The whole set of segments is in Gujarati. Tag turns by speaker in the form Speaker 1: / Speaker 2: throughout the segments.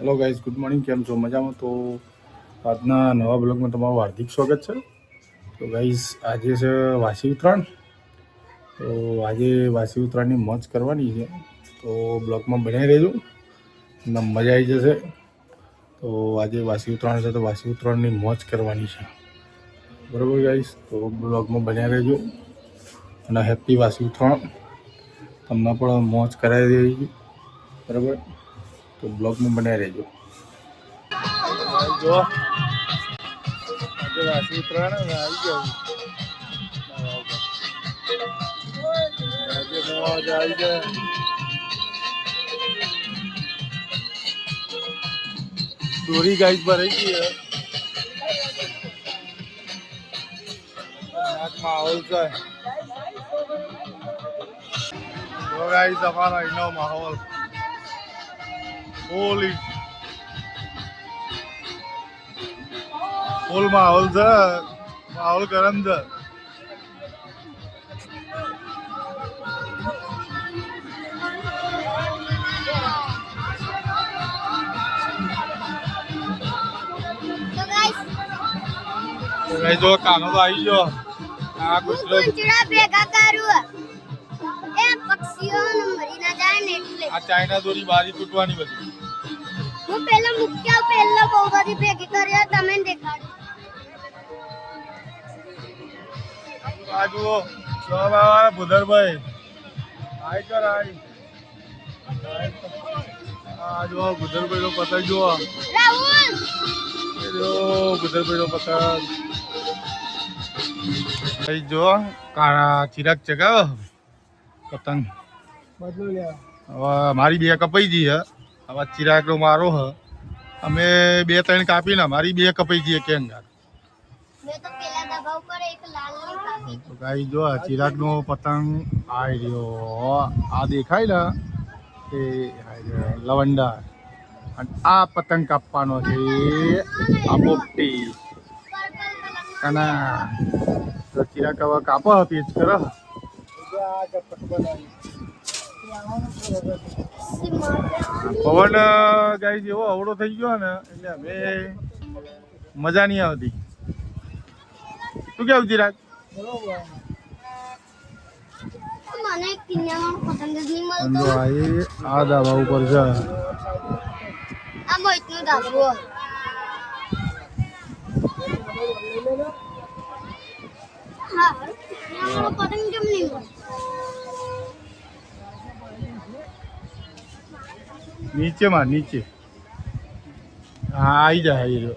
Speaker 1: હેલો ગાઈઝ ગુડ મોર્નિંગ કેમ છો? મજામાં? તો આજના નવા બ્લોગમાં તમારું હાર્દિક સ્વાગત છે. તો ગાઈઝ આજે છે વાસી ઉત્તરાયણ. તો, આજે વાસી ઉત્તરાયણની મોજ કરવાની છે. તો, બ્લોગમાં બનાવી રહેજો. એમને મજા આવી જશે. તો, આજે વાસી ઉત્તરાયણ છે, તો વાસી ઉત્તરાયણની મોજ કરવાની છે. બરાબર ગાઈઝ તો, બ્લોગમાં બન્યા રહેજો. અને હેપી વાસી ઉત્તરાયણ. તમને પણ મોજ કરાવી દેજો બરાબર? તો બ્લોગમાં બનાવી રહેજો. દોરી ગાઈસ ભરાઈ ગઈ માહોલ છે. તો અહીંનો માહોલ. ફૂલ ફૂલ માહોલ છે માહોલ ગરમ છે જો કાનો તો આવી ગયો. આ ગુજરો
Speaker 2: પૂંછડા ભેગા કરું. મરી ના એટલે.
Speaker 1: આ ચાઇના દોરી બારી તૂટવાની બધી.
Speaker 2: હું પેલા મૂક્યા પેલા બહુ બધી ભેગી કર્યા તમે દેખાડ્યું
Speaker 1: આ જુઓ સવાળા ભુદરભાઈ આય કર આય આ જુઓ ભુદરભાઈ નો પતંગ જુઓ.
Speaker 2: રાહુલ!
Speaker 1: જો ભુદરભાઈ નો પતંગ. કાળા ચિરાગ ચગાવો. પતંગ. હવે મારી બે કપાઈ ગઈ હે હવે ચિરાગ નો મારો હ અમે બે ત્રણ કાપી ના મારી બે કપાઈ ગઈ કેમ
Speaker 2: મેં તો પેલા દબાવ પર એક લાલની કાપી.
Speaker 1: તો ગાઈ જો આ ચિરાગનો પતંગ આઈ રહ્યો. આ દેખાય ને? એ રહ્યો, લવંડા. અને આ પતંગ કાપવાનો છે. આ પોપટી. કના તો ચિરાગ હવે કાપો પેચ કરો. પવન ગાય જેવો અવળો થઈ ગયો ને એટલે હવે મજા નહીં આવતી. શું કેવું ચિરાગ
Speaker 2: મને કિન્યામાં પતંગ જ નહીં
Speaker 1: અને આ ધાબા ઉપર છે.
Speaker 2: પતંગ કેમ નહીં મળતો
Speaker 1: નીચે. માં નીચે હા આવી જાય આવી રહ્યો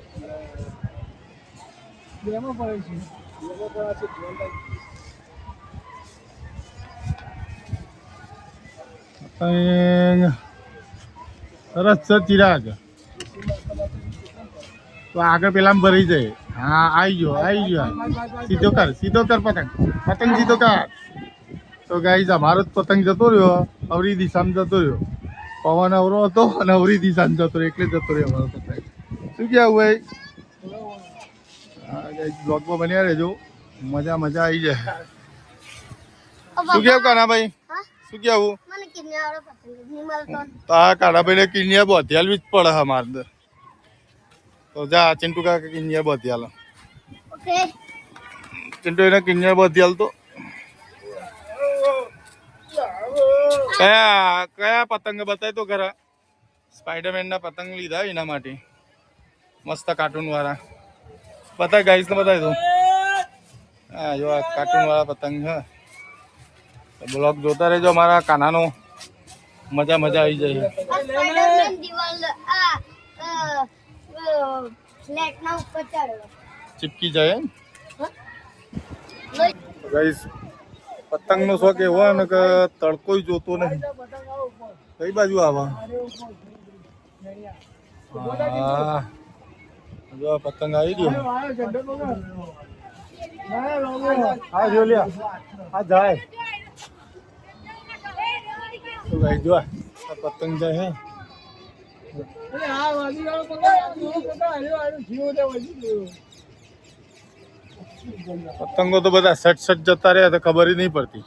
Speaker 1: સરસ છે ચિરાગ. તો આગળ પેલા ભરી જાય હા આવી ગયો આવી ગયો. સીધો કર સીધો કર પતંગ. પતંગ સીધો કર તો ગાઈઝ અમારો જ પતંગ જતો રહ્યો. અવરી દિશામાં જતો રહ્યો. પવન અવરો હતો અને અવરી દિશામાં જતો એટલે જતો રહ્યો અમારો શું કહેવું ભાઈ? હા બ્લોગમાં બન્યા રહેજો. મજા મજા આવી જાય. શું કેવું કાનાભાઈ?
Speaker 2: ભાઈ
Speaker 1: શું કેવું તો. આ કિનિયા બોધિયાલવી જ પડે અમારે તો જા ચિંટુ કાકા કિનિયા બોધિયાલ. ચિંટુ એને કિનિયા બોધિયાલ તો કયા કયા પતંગ બતાય તો ખરા? સ્પાઈડરમેન ના પતંગ લીધા એના માટે. મસ્ત કાર્ટૂન વાળા બતાય ગાઈસ ને બતાય તો. હા જો આ કાર્ટૂન વાળા પતંગ છે. બ્લોગ જોતા રહેજો મારા કાનાનો. મજા મજા આવી જાય. ચીપકી જાય ગાઈસ પતંગ નો શોખ એવો ને કે તડકો જોતો નહીં. કઈ બાજુ આવા? જો પતંગ આવી ગયો. હા, જો લ્યા. હા, જાય. તો ગાઈ જો આ પતંગ જાય હે. પતંગો તો બધા સટ સટ જતા રહ્યા તો ખબર નહીં પડતી.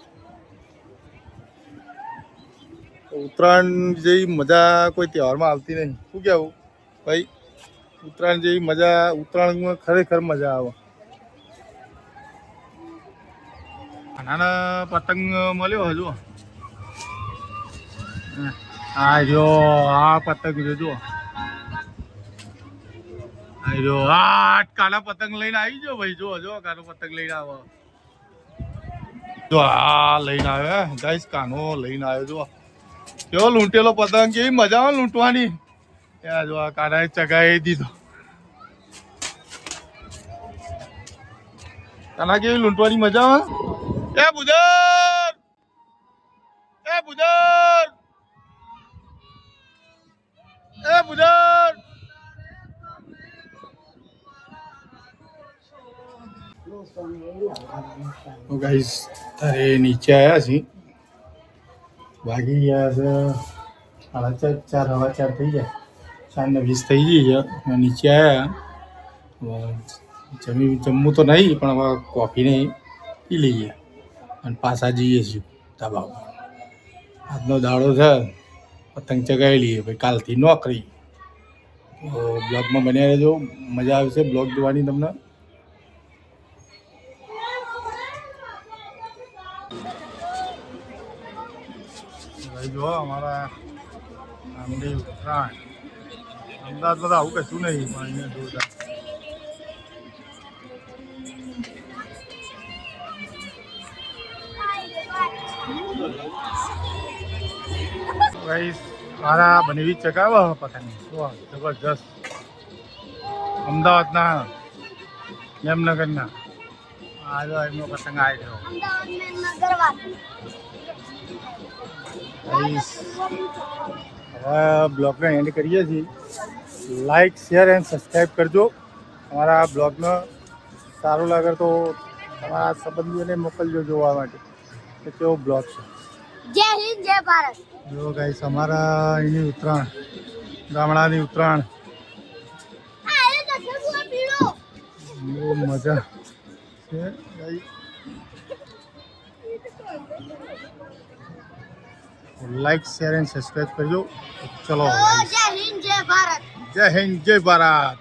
Speaker 1: ઉત્તરાયણ જેવી મજા કોઈ તહેવારમાં આવતી નહીં. શું કેવું ભાઈ, ઉત્તરાયણ જેવી મજા, ઉત્તરાયણમાં ખરેખર મજા આવે. નાના પતંગ મળ્યો હજુ. આ જો, આ પતંગ જો જુઓ આ જો આ કાળા પતંગ લઈને આવી જો ભાઈ જો જો કાળો પતંગ લઈને આવો. જો આ લઈને આવ્યો ગાઈસ, કાનો લઈને આવ્યો જો કેવો લૂંટેલો પતંગ, કેવી મજા આવે લૂંટવાની. ત્યાં જો આ કાનાએ ચગાવી દીધો. કાના, કેવી લૂંટવાની મજા આવે? એ બુદર એ બુદર તો ગાઈસ તારે નીચે આવ્યા છીએ ભાગી ગયા છે સાડા ચાર ચાર, હવા ચાર થઈ જાય સાંજના વીસ થઈ ગઈ છે. નીચે આવ્યા જમી જમવું તો નહીં, પણ હવે કોફી નહીં પી લઈએ. અને પાછા જઈએ છીએ ધાબા ઉપર. આજનો દાડો છે, પતંગ ચગાવી લઈએ. ભાઈ, કાલથી નોકરી. બ્લોગમાં બન્યા રહેજો. મજા આવશે. બ્લોગ જોવાની તમને. ભાઈ જો અમારા આમની ઉત્તરાયણ. અમદાવાદ બધા આવું કશું નહીં, પણ અહીંયા જોરદાર. ભાઈ, મારા બનેવી ચગાવો પતંગ જબરજસ્ત. અમદાવાદના જામનગરના આ એમનો પતંગ આવી ગયો હવે બ્લોગને એન્ડ કરીએ છીએ. લાઇક શેર એન્ડ સબસ્ક્રાઈબ કરજો. અમારા બ્લોગને સારું લાગે તો તમારા સંબંધીઓને મોકલજો જોવા માટે કે કેવો બ્લોગ છે.
Speaker 2: જય હિન્દ જય ભારત.
Speaker 1: જો ગાઈસ અમારા અહીંની ઉત્તરાયણ ગામડાની ઉત્તરાયણ. બહુ મજા છે guys like share and subscribe કરજો. ચલો.
Speaker 2: જય હિન્દ જય ભારત.
Speaker 1: જય હિન્દ જય ભારત.